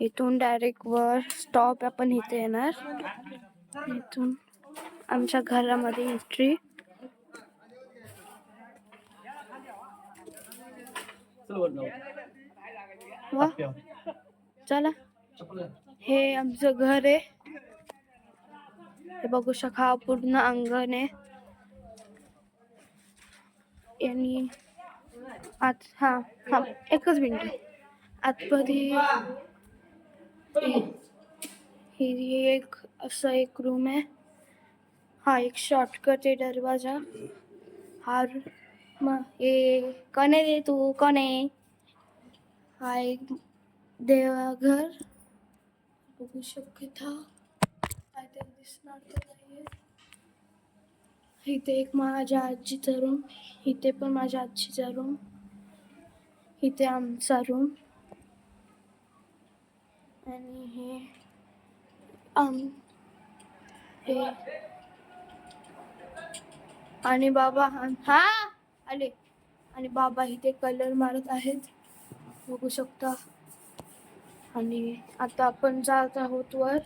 इथून डायरेक्ट वर स्टॉप आपण इथे येणार. इथून आमच्या घरामध्ये एंट्री वा. चला. हे आमचं घर आहे. हे बघू शका हा पूर्ण अंगण आहे. आणि आज हा हा एकच मिनिट आतमध्ये एक असं एक रूम आहे हा एक शॉर्टकट आहे दरवाज़ा। हा मग हे आहे रे तू? कने हा? एक देवाघर। बघू शकता काय ते दिसणार तर इथे एक माझ्या आजीचा रूम इथे पण माझ्या आजीचा रूम इथे आमचा रूम आणि हे आम हे. आणि बाबा हा आले. आणि बाबा इथे कलर मारत आहेत. बघू शकता. आणि आता आपण जात आहोत वर.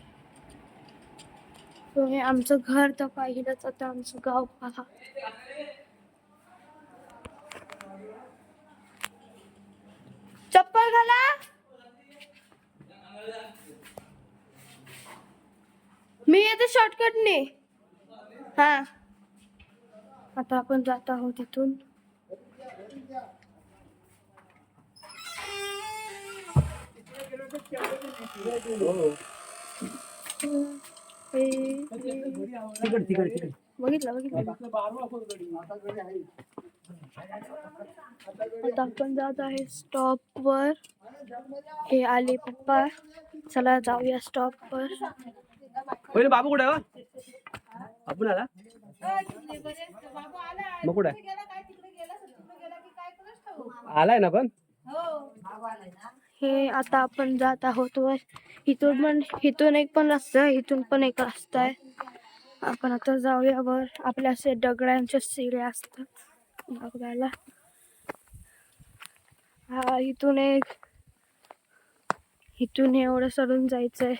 हे आमचं घर तर पाहिलंच. आता आमचं गाव पहा. चप्पल घाला. मी येते शॉर्टकटने हा. आता आपण जात आहोत इथून. हे- तिकड तिकड तिकड. बघितलं बघितलं. आता आपण जात आहे स्टॉप वर. हे आले पप्पा चला जाऊया स्टॉप वर. पहिले बाबू कुठे आपण आला? मग कुठे आलाय ना पण? हे आता आपण जात आहोत वर इथून पण इथून एक पण रस्ता आहे इथून पण एक रस्ता आहे. आपण आता जाऊया वर. आपल्या असे दगडांच्या शिड्या असतात. बघायला. हा इथून एक इथून एवढं सडून जायचंय.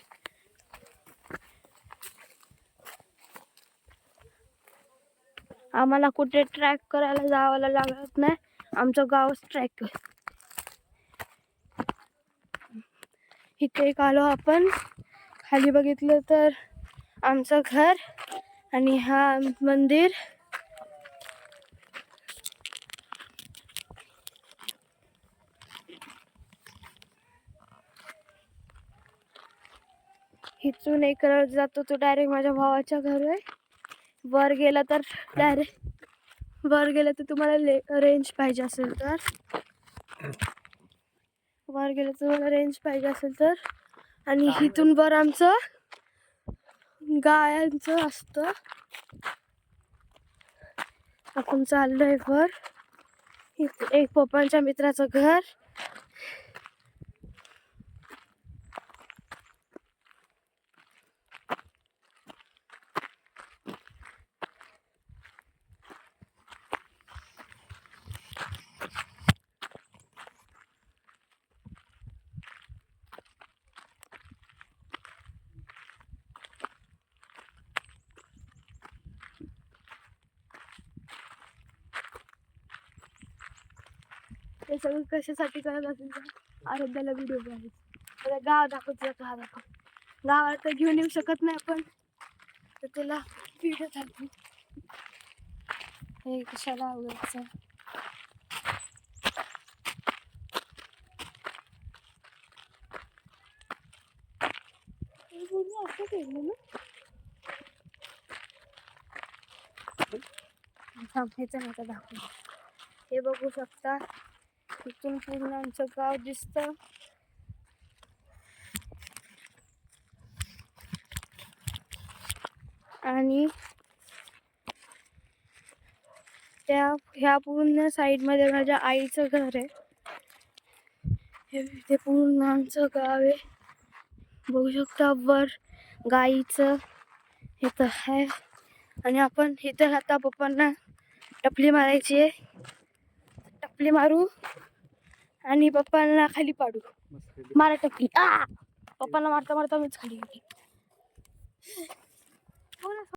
आम्हाला कुठे ट्रॅक करायला जावं लागत नाही. आमचं गावच ट्रॅक इथे एक आलो आपण. खाली बघितलं तर आमचं घर आणि हा मंदिर. इथून एक जातो. तो डायरेक्ट माझ्या भावाच्या घर आहे. वर गेला तर डायरेक्ट वर गेलं तर तुम्हाला ले रेंज पाहिजे असेल तर. वर गेलं तर तुम्हाला रेंज पाहिजे असेल तर. आणि इथून वर आमचं गायांचं असतं. आपण चाललोय वर. एक पप्पांच्या मित्राचं घर. हे सगळं कशासाठी करत असेल आराध्याला आरोग्याला व्हिडिओ बनायचं गाव दाखवत जातो हा दाखव गावाला तर घेऊन येऊ शकत नाही आपण. तर त्याला व्हिडिओ दाखवू हे कशाला आवडायचं असं केलं ना थांबायचं नका हे बघू शकता. इथून पूर्ण आमचं गाव दिसतं. आणि त्या ह्या पूर्ण साईडमध्ये माझ्या आईचं घर आहे. हे ते पूर्ण आमचं गाव आहे. बघू शकता वर गाईचं हे तर आहे. आणि आपण इथं आता पप्पांना टपली मारायची आहे. टपली मारू. आणि पप्पांना खाली पाडू. मारा टाकली आ! पप्पांना मारता मारता मीच खाली